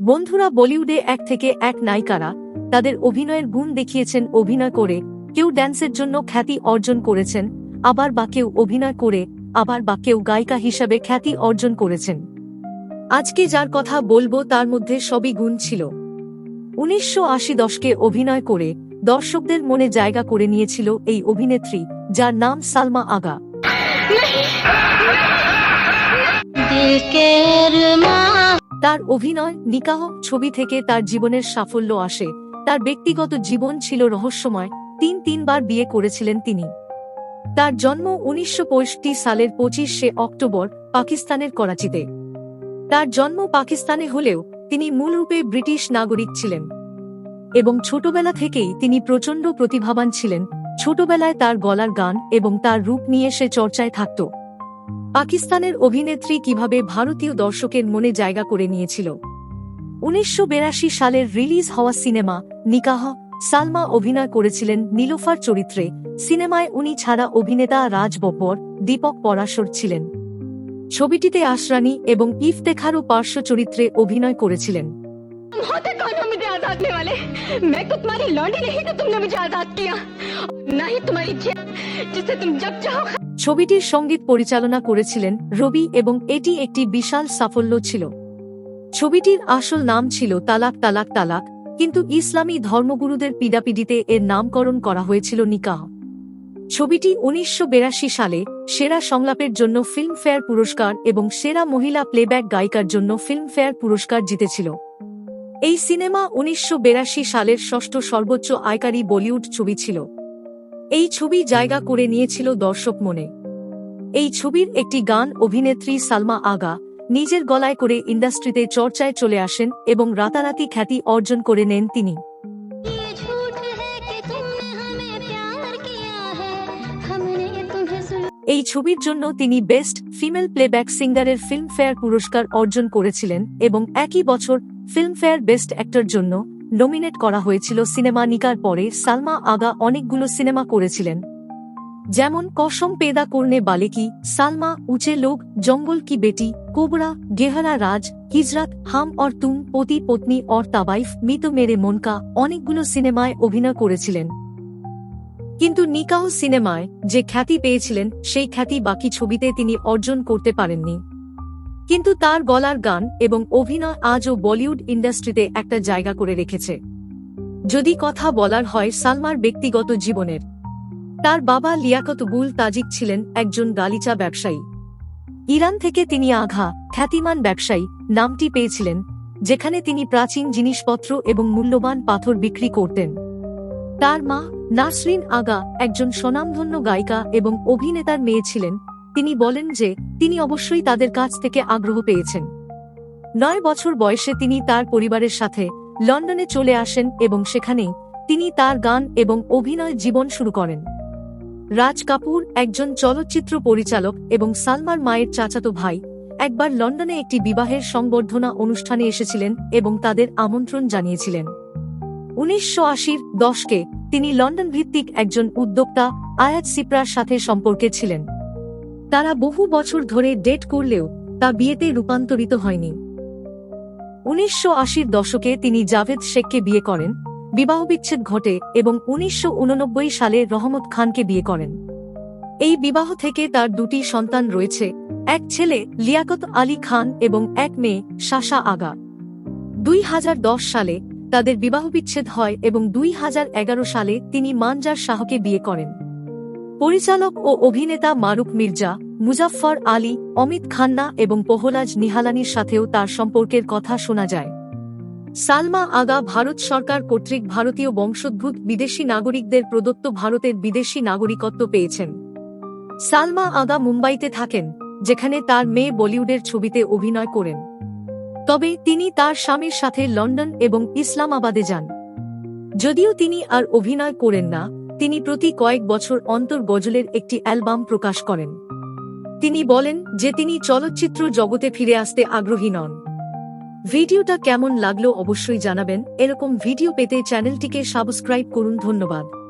বন্ধুরা, বলিউডে এক থেকে এক নায়িকারা তাদের অভিনয়ের গুণ দেখিয়েছেন, অভিনয় করে কেউ ড্যান্সের জন্য খ্যাতি অর্জন করেছেন, আবার বা কেউ অভিনয় করে, আবার বা কেউ গায়িকা হিসাবে খ্যাতি অর্জন করেছেন। আজকে যার কথা বলব তার মধ্যে সবই গুণ ছিল। উনিশশো আশি দশকে অভিনয় করে দর্শকদের মনে জায়গা করে নিয়েছিল এই অভিনেত্রী, যার নাম সালমা আগা। তার অভিনয়, নিকাহ, ছবি থেকে তার জীবনের সাফল্য আসে। তার ব্যক্তিগত জীবন ছিল রহস্যময়। তিন তিনবার বিয়ে করেছিলেন তিনি। তার জন্ম উনিশশো সালের পঁচিশে অক্টোবর, পাকিস্তানের করাচিতে। তার জন্ম পাকিস্তানে হলেও তিনি মূলরূপে ব্রিটিশ নাগরিক ছিলেন। এবং ছোটবেলা থেকেই তিনি প্রচণ্ড প্রতিভাবান ছিলেন। ছোটবেলায় তার গলার গান এবং তার রূপ নিয়ে সে চর্চায় থাকত। পাকিস্তানের অভিনেত্রী কীভাবে ভারতীয় দর্শকের মনে জায়গা করে নিয়েছিল। উনিশশো সালের রিলিজ হওয়া সিনেমা নিকাহ, সালমা অভিনয় করেছিলেন নীলোফার চরিত্রে। সিনেমায় উনি ছাড়া অভিনেতা রাজ বব্বর, দীপক পরাশর ছিলেন। ছবিটিতে আশরানি এবং ইফতেখারও পার্শ্ব চরিত্রে অভিনয় করেছিলেন। होते कौन हो मुझे आजाद करने वाले मैं तो तुम्हारी लौंडी नहीं तो तुमने मुझे आजाद किया ना ही तुम्हारी जेल जिसे तुम जब चाहो ছবিটির সঙ্গীত পরিচালনা করেছিলেন রবি এবং এটি একটি বিশাল সাফল্য ছিল ছবিটির আসল নাম ছিল তালাক তালাক তালাক কিন্তু ইসলামী ধর্মগুরুদের পিডাপিডিতে এর নামকরণ করা হয়েছিল নিকাহ ছবিটি উনিশশো সালে সেরা সংলাপের জন্য ফিল্মফেয়ার পুরস্কার এবং সেরা মহিলা প্লেব্যাক গায়িকার জন্য ফিল্মফেয়ার পুরস্কার জিতেছিল এই সিনেমা উনিশশো সালের ষষ্ঠ সর্বোচ্চ আয়কারী বলিউড ছবি ছিল। এই ছবি জায়গা করে নিয়েছিল দর্শক মনে। এই ছবির একটি গান অভিনেত্রী সালমা আগা নিজের গলায় করে ইন্ডাস্ট্রিতে চর্চায় চলে আসেন এবং রাতারাতি খ্যাতি অর্জন করে নেন তিনি। এই ছবির জন্য তিনি বেস্ট ফিমেল প্লেব্যাক সিঙ্গারের ফিল্মফেয়ার পুরস্কার অর্জন করেছিলেন এবং একই বছর ফিল্মফেয়ার বেস্ট অ্যাক্টর জন্য নমিনেট করা হয়েছিল সিনেমা নিকার পরে সালমা আগা অনেকগুলো সিনেমা করেছিলেন। যেমন কসম পেদা করনে বালেকি, সালমা, উচে লোক, জঙ্গল কি বেটি, কোবরা, গেহারা রাজ, হিজরাত, হাম অর তুম, পতি পত্নী অর তাবাইফ, মিত মেরে মনকা অনেকগুলো সিনেমায় অভিনয় করেছিলেন। কিন্তু নিকাহ সিনেমায় যে খ্যাতি পেয়েছিলেন, সেই খ্যাতি বাকি ছবিতে তিনি অর্জন করতে পারেননি। কিন্তু তার গলার গান এবং অভিনয় আজও বলিউড ইন্ডাস্ট্রিতে একটা জায়গা করে রেখেছে। যদি কথা বলার হয় সালমার ব্যক্তিগত জীবনের। তার বাবা লিয়াকত বুল তাজিক ছিলেন একজন গালিচা ব্যবসায়ী। ইরান থেকে তিনি আঘা, খ্যাতিমান ব্যবসায়ী, নামটি পেয়েছিলেন, যেখানে তিনি প্রাচীন জিনিসপত্র এবং মূল্যবান পাথর বিক্রি করতেন। তার মা নাসরিন আগা একজন স্বনামধন্য গায়িকা এবং অভিনেতার মেয়ে ছিলেন তিনি বলেন যে, তিনি অবশ্যই তাদের কাছ থেকে আগ্রহ পেয়েছেন। নয় বছর বয়সে তিনি তার পরিবারের সাথে লন্ডনে চলে আসেন এবং সেখানেই তিনি তার গান এবং অভিনয় জীবন শুরু করেন। রাজ কাপুর একজন চলচ্চিত্র পরিচালক এবং সালমার মায়ের চাচাতো ভাই একবার লন্ডনে একটি বিবাহের সংবর্ধনা অনুষ্ঠানে এসেছিলেন এবং তাদের আমন্ত্রণ জানিয়েছিলেন। উনিশশো আশির দশকে তিনি লন্ডন ভিত্তিক একজন উদ্যোক্তা আয়াত সিপ্রার সাথে সম্পর্কে ছিলেন। তারা বহু বছর ধরে ডেট করলেও তা বিয়েতে রূপান্তরিত হয়নি। উনিশশো আশির দশকে তিনি জাভেদ শেখকে বিয়ে করেন বিবাহবিচ্ছেদ ঘটে এবং উনিশশো উননব্বই সালে রহমত খানকে বিয়ে করেন। এই বিবাহ থেকে তার দুটি সন্তান রয়েছে, এক ছেলে লিয়াকত আলী খান এবং এক মেয়ে শাসা আগা। দুই হাজার দশ সালে তাদের বিবাহবিচ্ছেদ হয় এবং দুই হাজার এগারো সালে তিনি মানজার শাহকে বিয়ে করেন। পরিচালক ও অভিনেতা মারুক মির্জা, মুজাফফর আলী, অমিত খান্না এবং পোহলাজ নিহালানির সাথেও তার সম্পর্কের কথা শোনা যায়। সালমা আগা ভারত সরকার কর্তৃক ভারতীয় বংশোদ্ভূত বিদেশি নাগরিকদের প্রদত্ত ভারতের বিদেশি নাগরিকত্ব পেয়েছেন। সালমা আগা মুম্বাইতে থাকেন, যেখানে তার মেয়ে বলিউডের ছবিতে অভিনয় করেন। তবে তিনি তার স্বামীর সাথে লন্ডন এবং ইসলামাবাদে যান। যদিও তিনি আর অভিনয় করেন না তিনি প্রতি কয়েক বছর অন্তর গজলের একটি অ্যালবাম প্রকাশ করেন। তিনি বলেন যে তিনি চলচ্চিত্র জগতে ফিরে আসতে আগ্রহী নন। ভিডিওটা কেমন লাগল অবশ্যই জানাবেন। এরকম ভিডিও পেতে চ্যানেলটিকে সাবস্ক্রাইব করুন। ধন্যবাদ।